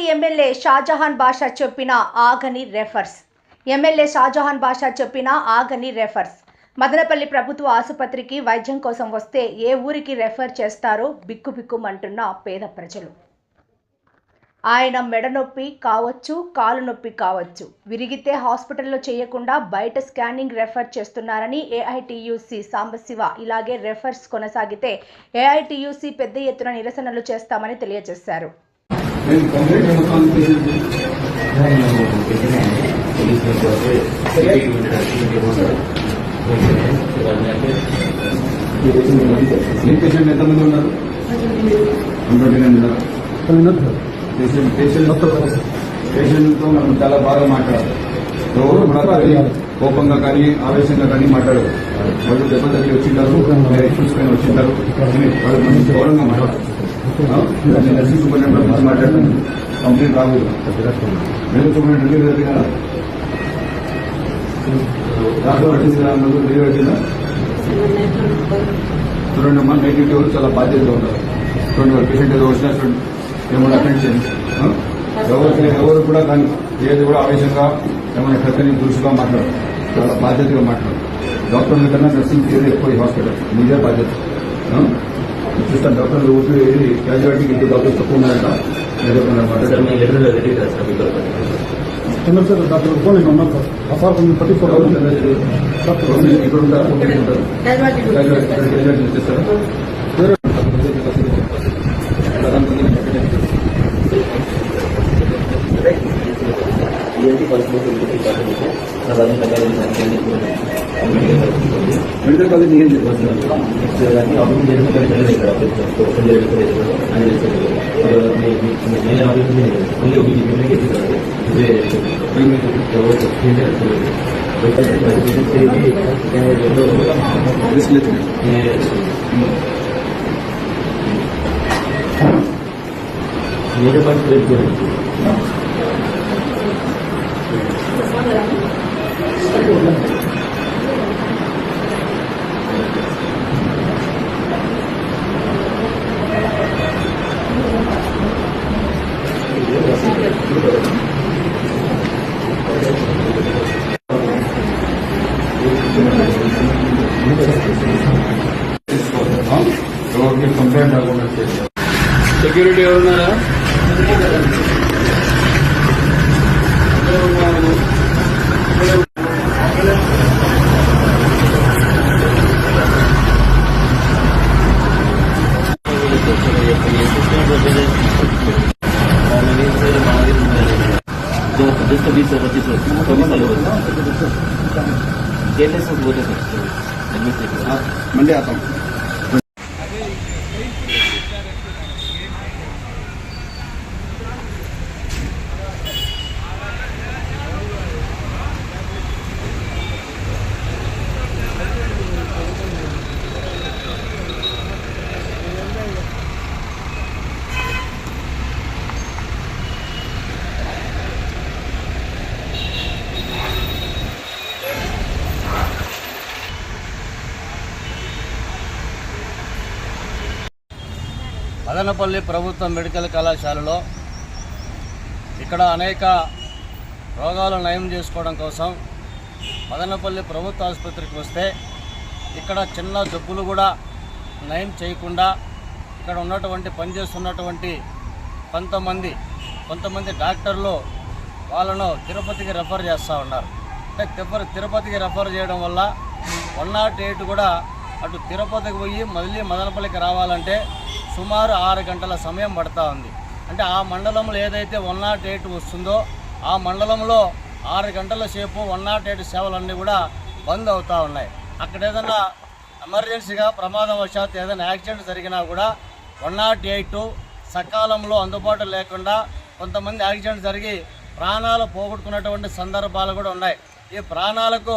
Madanapalle MLA Shahjahan బాషా చెప్పిన ఆగని refers. MLA Shahjahan బాషా చెప్పిన ఆగని రెఫర్స్. మదనపల్లి ప్రభుత్వ ఆసుపత్రికి వైద్యం కోసం వస్తే ఏ ఊరికి రెఫర్ చేస్తారో బిక్కుబిక్కుమంటున్న పేద ప్రజలు. ఆయన మెడ నొప్పి కావచ్చు కాలు నొప్పి కావచ్చు. విరిగితే హాస్పిటల్లో చేయకుండా బయట స్కానింగ్ రెఫర్ చేస్తున్నారని ఏఐటియుసి సాంబశివ ఇలాగే రెఫర్స్ కొనసాగితే ఏఐటియుసి పెద్ద ఎత్తున నిరసనలు చేస్తామని తెలియజేశారు. పేషెంట్ ఎంతమంది ఉన్నారు హండ్రెడ్ నైన్ ఉన్నారు పేషెంట్ పేషెంట్ పేషెంట్తో మనం చాలా బాగా మాట్లాడాలి ఎవరు కూడా కానీ కోపంగా కానీ ఆవేశంగా కానీ మాట్లాడరు వాళ్ళు దెబ్బ తగిలి వచ్చింటారు వేరే ఇష్యూస్ పైన వచ్చింటారు వాళ్ళు మంచి గౌరవంగా మాట్లాడారు నేను నర్సింగ్ సూపరింటెండెంట్ మాట్లాడతాను కంప్లీట్ రాకూడదు మెడికల్ సూపరింటెండెంట్ రిలీవ్ కదా డాక్టర్ వచ్చింది కదా అన్నది చూడండి అమ్మా నైట్ డ్యూటీ వాళ్ళు చాలా బాధ్యతగా ఉంటారు. చూడండి వాళ్ళ పేషెంట్ ఏదో వచ్చినా చూడండి. ఏమైనా అటెండ్ చేయండి ఆ? ఎవరికి ఎవరు కూడా దాన్ని ఏది కూడా ఆవేశంగా ఏమైనా కత్తని దురుసుగా మాట్లాడరు. చాలా బాధ్యతగా మాట్లాడరు. డాక్టర్ల కన్నా నర్సింగ్ ఏది ఎక్కువ ఈ హాస్పిటల్ మీదే బాధ్యత. చూస్తాను. డాక్టర్లు ఊపి క్యాజువాలిటీకి ఇంటి డాక్టర్స్ తక్కువ ఉన్నారంట సార్ డాక్టర్ ఫోన్ నేను ఉన్నాను సార్. ఆ సార్ కొంచెం థర్టీ ఫోర్ ఉంటారు ఇక్కడ ఉంటారు. క్యాజువాలిటీ చేస్తారా. ఏంటి పరిస్థితి నా పది ప్రకారం మెడికల్ కాలేజ్ ఏం చెప్పారు కానీ అభివృద్ధి చేసిన ప్రజలు ఇక్కడ ఓపెన్ చేసుకోలేదు అని కంప్లైంట్ రాకుండా చేస్తారు సెక్యూరిటీ ఎవరున్నారా जस्ट बीस पच्चीस चौबीस साल हो गए केयरलेस होते सर एडमिनिस्ट्रेटिव मंडे आता हूँ మదనపల్లి ప్రభుత్వ మెడికల్ కళాశాలలో ఇక్కడ అనేక రోగాలు నయం చేసుకోవడం కోసం మదనపల్లి ప్రభుత్వ ఆసుపత్రికి వస్తే ఇక్కడ చిన్న జబ్బులు కూడా నయం చేయకుండా ఇక్కడ ఉన్నటువంటి పనిచేస్తున్నటువంటి కొంతమంది కొంతమంది డాక్టర్లు వాళ్ళను తిరుపతికి రెఫర్ చేస్తూ ఉన్నారు. అంటే తిరుపతి తిరుపతికి రెఫర్ చేయడం వల్ల వన్ నాట్ ఎయిట్ కూడా అటు తిరుపతికి పోయి మళ్ళీ మదనపల్లికి రావాలంటే సుమారు ఆరు గంటల సమయం పడతా ఉంది. అంటే ఆ మండలంలో ఏదైతే వన్ నాట్ ఎయిట్ వస్తుందో ఆ మండలంలో ఆరు గంటల సేపు వన్ నాట్ ఎయిట్ సేవలన్నీ కూడా బంద్ అవుతూ ఉన్నాయి. అక్కడ ఏదైనా ఎమర్జెన్సీగా ప్రమాదం వశాత్తు ఏదైనా యాక్సిడెంట్ జరిగినా కూడా వన్ నాట్ ఎయిట్ సకాలంలో అందుబాటు లేకుండా కొంతమంది యాక్సిడెంట్ జరిగి ప్రాణాలు పోగొట్టుకున్నటువంటి సందర్భాలు కూడా ఉన్నాయి. ఈ ప్రాణాలకు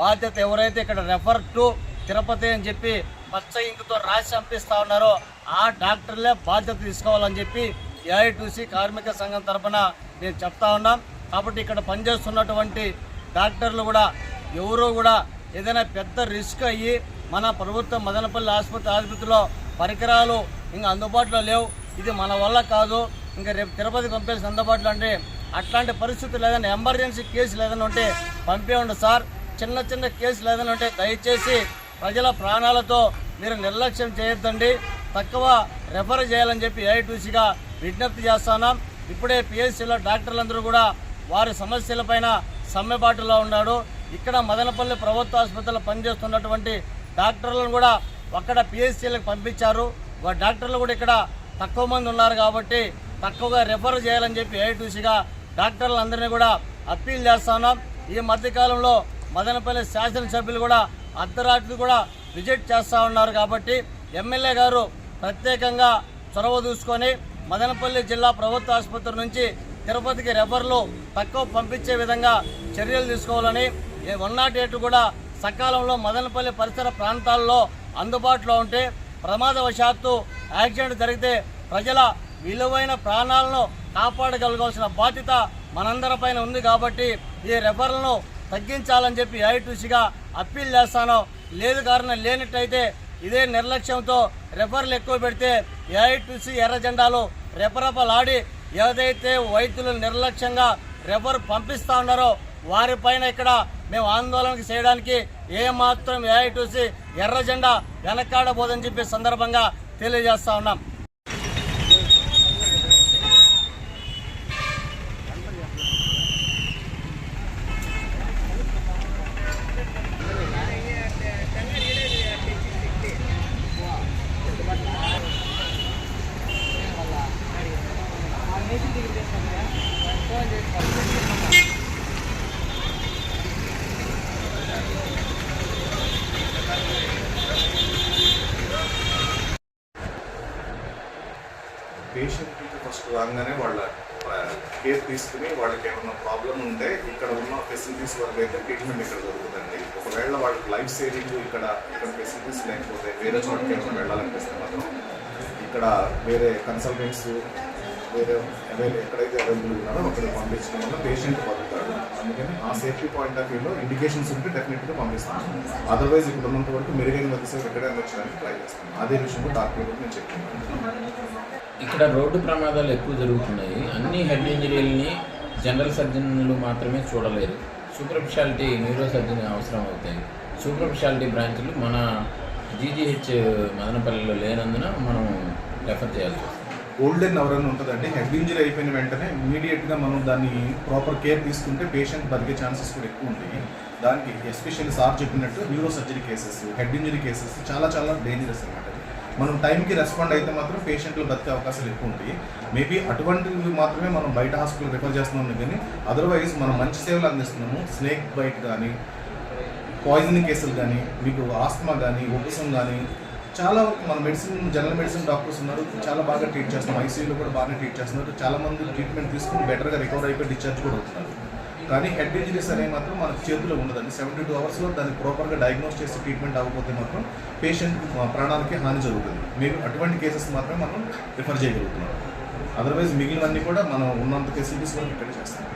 బాధ్యత ఎవరైతే ఇక్కడ రెఫర్ టు తిరుపతి అని చెప్పి పచ్చ ఇంకుతో రాసి పంపిస్తా ఉన్నారో ఆ డాక్టర్లే బాధ్యత తీసుకోవాలని చెప్పి ఏఐటీసీ కార్మిక సంఘం తరఫున నేను చెప్తా ఉన్నాం. కాబట్టి ఇక్కడ పనిచేస్తున్నటువంటి డాక్టర్లు కూడా ఎవరు కూడా ఏదైనా పెద్ద రిస్క్ అయ్యి మన ప్రభుత్వం మదనపల్లి ఆసుపత్రి ఆసుపత్రిలో పరికరాలు ఇంకా అందుబాటులో లేవు. ఇది మన వల్ల కాదు. ఇంకా రేపు తిరుపతి పంపేసి అందుబాటులో అంటే అట్లాంటి పరిస్థితులు ఏదైనా ఎమర్జెన్సీ కేసులు ఏదైనా ఉంటే పంపేయండి సార్. చిన్న చిన్న కేసులు ఏదైనా ఉంటే దయచేసి ప్రజల ప్రాణాలతో మీరు నిర్లక్ష్యం చేయొద్దండి. తక్కువ రెఫర్ చేయాలని చెప్పి ఏఐటీసీగా విజ్ఞప్తి చేస్తున్నాం. ఇప్పుడే పిఎస్సీలో డాక్టర్లందరూ కూడా వారి సమస్యలపైన సమ్మెబాటులో ఉన్నాడు ఇక్కడ మదనపల్లి ప్రభుత్వ ఆసుపత్రిలో పనిచేస్తున్నటువంటి డాక్టర్లను కూడా అక్కడ పిఎస్సీలకు పంపించారు. వా- డాక్టర్లు కూడా ఇక్కడ తక్కువ మంది ఉన్నారు కాబట్టి తక్కువగా రెఫర్ చేయాలని చెప్పి ఏఐటీసీగా డాక్టర్లందరినీ కూడా అప్పీల్ చేస్తున్నాం. ఈ మధ్యకాలంలో మదనపల్లి శాసనసభ్యులు కూడా అర్ధరాత్రి కూడా విజిట్ చేస్తూ ఉన్నారు కాబట్టి ఎమ్మెల్యే గారు ప్రత్యేకంగా చొరవ చూసుకొని మదనపల్లి జిల్లా ప్రభుత్వ ఆసుపత్రి నుంచి తిరుపతికి రెఫర్లు తక్కువ పంపించే విధంగా చర్యలు తీసుకోవాలని వన్ నాట్ ఎయిట్ కూడా సకాలంలో మదనపల్లి పరిసర ప్రాంతాల్లో అందుబాటులో ఉంటే ప్రమాదవశాత్తు యాక్సిడెంట్ జరిగితే ప్రజల విలువైన ప్రాణాలను కాపాడగలగాల్సిన బాధ్యత మనందరిపైన ఉంది కాబట్టి ఈ రెఫర్లను తగ్గించాలని చెప్పి ఐటీసీగా అప్పీల్ చేస్తాను. లేదు కారణం లేనట్టయితే ఇదే నిర్లక్ష్యంతో రెఫర్లు ఎక్కువ పెడితే ఏఐటీసీ ఎర్ర జెండాలు రెపరెపలాడి ఏదైతే వైద్యులు నిర్లక్ష్యంగా రెఫర్ పంపిస్తా ఉన్నారో వారిపైన ఇక్కడ మేము ఆందోళన చేయడానికి ఏమాత్రం ఏఐటీసీ ఎర్ర జెండా వెనకాడబోదని చెప్పే సందర్భంగా తెలియజేస్తా ఉన్నాం. పేషెంట్కి ఫస్ట్ రాగానే వాళ్ళ కేర్ తీసుకుని వాళ్ళకి ఏమైనా ప్రాబ్లం ఉంటే ఇక్కడ ఉన్న ఫెసిలిటీస్ వరకు అయితే ట్రీట్మెంట్ ఇక్కడ జరుగుతుందండి. ఒకవేళ వాళ్ళకి లైఫ్ సేవింగ్ ఇక్కడ ఇక్కడ ఫెసిలిటీస్ లేకపోతే వేరే చోటకి ఏమైనా వెళ్ళాలనిపిస్తే మాత్రం ఇక్కడ వేరే కన్సల్టెంట్స్ వేరే అవైలబుల్ ఎక్కడైతే అవైలబుల్ ఉన్నారో అక్కడ పంపించడం వల్ల పేషెంట్ బతుకుతాడు అందుకని ఆ సేఫ్టీ పాయింట్ ఆఫ్ వ్యూలో ఇండికేషన్స్ ఉంటే డెఫినెట్గా పంపిస్తాను. అదర్వైజ్ ఇక్కడ ఉన్నంత వరకు మెరుగైన మెడిసిన్ ఎక్కడైనా వచ్చడానికి ట్రై చేస్తాను. అదే విషయంలో డాక్టర్ కూడా నేను చెప్తున్నాను. ఇక్కడ రోడ్డు ప్రమాదాలు ఎక్కువ జరుగుతున్నాయి. అన్ని హెడ్ ఇంజరీలని జనరల్ సర్జన్లు మాత్రమే చూడలేరు సూపర్ స్పెషాలిటీ న్యూరో సర్జన్ అవసరం అవుతాయి. సూపర్ స్పెషాలిటీ బ్రాంచ్లు మన జీజీహెచ్ మదనపల్లిలో లేనందున మనం రెఫర్ చేయాల్సి వస్తుంది. ఓల్డ్ అవర్ అని ఉంటుందండి. హెడ్ ఇంజరీ అయిపోయిన వెంటనే ఇమీడియట్గా మనం దాన్ని ప్రాపర్ కేర్ తీసుకుంటే పేషెంట్ బతికే ఛాన్సెస్ కూడా ఎక్కువ ఉంటాయి. దానికి ఎస్పెషల్లీ సార్ చెప్పినట్టు neuro surgery cases head injury cases చాలా చాలా డేంజరస్ అనమాట మనం టైంకి రెస్పాండ్ అయితే మాత్రం పేషెంట్లు బతికే అవకాశాలు ఎక్కువ ఉంటాయి. మేబీ అటువంటివి మాత్రమే మనం బయట హాస్పిటల్ రిఫర్ చేస్తున్నాం కానీ అదర్వైజ్ మనం మంచి సేవలు అందిస్తున్నాము. స్నేక్ బైట్ కానీ పాయిజనింగ్ కేసులు కానీ మీకు ఆస్తమా కానీ ఉపసం కానీ చాలా మన మెడిసిన్ జనరల్ మెడిసిన్ డాక్టర్స్ ఉన్నారు. చాలా బాగా ట్రీట్ చేస్తున్నారు. ఐసీయూలో కూడా బాగా ట్రీట్ చేస్తున్నారు. చాలా మంది ట్రీట్మెంట్ తీసుకుని బెటర్గా రికవర్ అయిపోయి డిశ్చార్జ్ కూడా అవుతున్నారు. కానీ హెడ్ ఇంజరీస్ అనేవి మాత్రం మనకు చేతిలో ఉండదండి. సెవెంటీ టూ అవర్స్లో దాన్ని ప్రాపర్గా డయాగ్నోస్ చేసి ట్రీట్మెంట్ అవ్వకపోతే మాత్రం పేషెంట్ ప్రాణానికి హాని జరుగుతుంది. మేము అటువంటి కేసెస్ మాత్రమే మనం రిఫర్ చేయగలుగుతున్నాం. అదర్వైజ్ మిగిలినవన్నీ కూడా మనం ఉన్నంత ఫెసిలిటీస్ వరకు ఇక్కడ చేస్తాం.